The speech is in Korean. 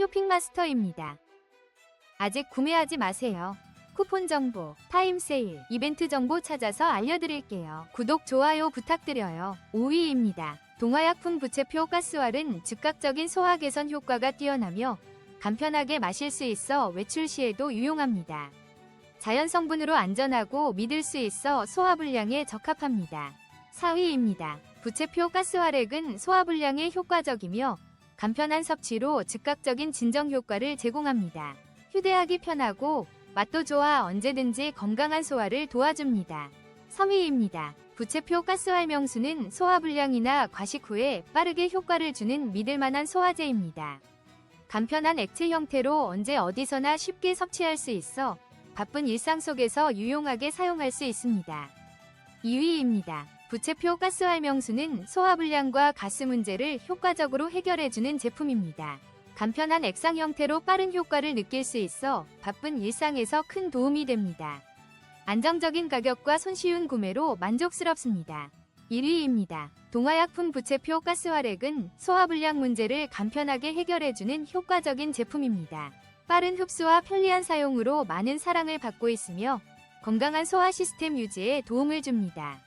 쇼핑마스터입니다. 아직 구매하지 마세요. 쿠폰 정보, 타임 세일, 이벤트 정보 찾아서 알려드릴게요. 구독, 좋아요 부탁드려요. 5위입니다. 동화약품 부채표 가스왈은 즉각적인 소화 개선 효과가 뛰어나며 간편하게 마실 수 있어 외출 시에도 유용합니다. 자연 성분으로 안전하고 믿을 수 있어 소화불량에 적합합니다. 4위입니다. 부채표 가스활액은 소화불량에 효과적이며 간편한 섭취로 즉각적인 진정 효과를 제공합니다. 휴대하기 편하고 맛도 좋아 언제든지 건강한 소화를 도와줍니다. 3위입니다. 부채표 가스활 명수는 소화불량이나 과식 후에 빠르게 효과를 주는 믿을만한 소화제입니다. 간편한 액체 형태로 언제 어디서나 쉽게 섭취할 수 있어 바쁜 일상 속에서 유용하게 사용할 수 있습니다. 2위입니다. 부채표 가스활 명수는 소화불량과 가스 문제를 효과적으로 해결해주는 제품입니다. 간편한 액상 형태로 빠른 효과를 느낄 수 있어 바쁜 일상에서 큰 도움이 됩니다. 안정적인 가격과 손쉬운 구매로 만족스럽습니다. 1위입니다. 동화약품 부채표 가스활액은 소화불량 문제를 간편하게 해결해주는 효과적인 제품입니다. 빠른 흡수와 편리한 사용으로 많은 사랑을 받고 있으며 건강한 소화 시스템 유지에 도움을 줍니다.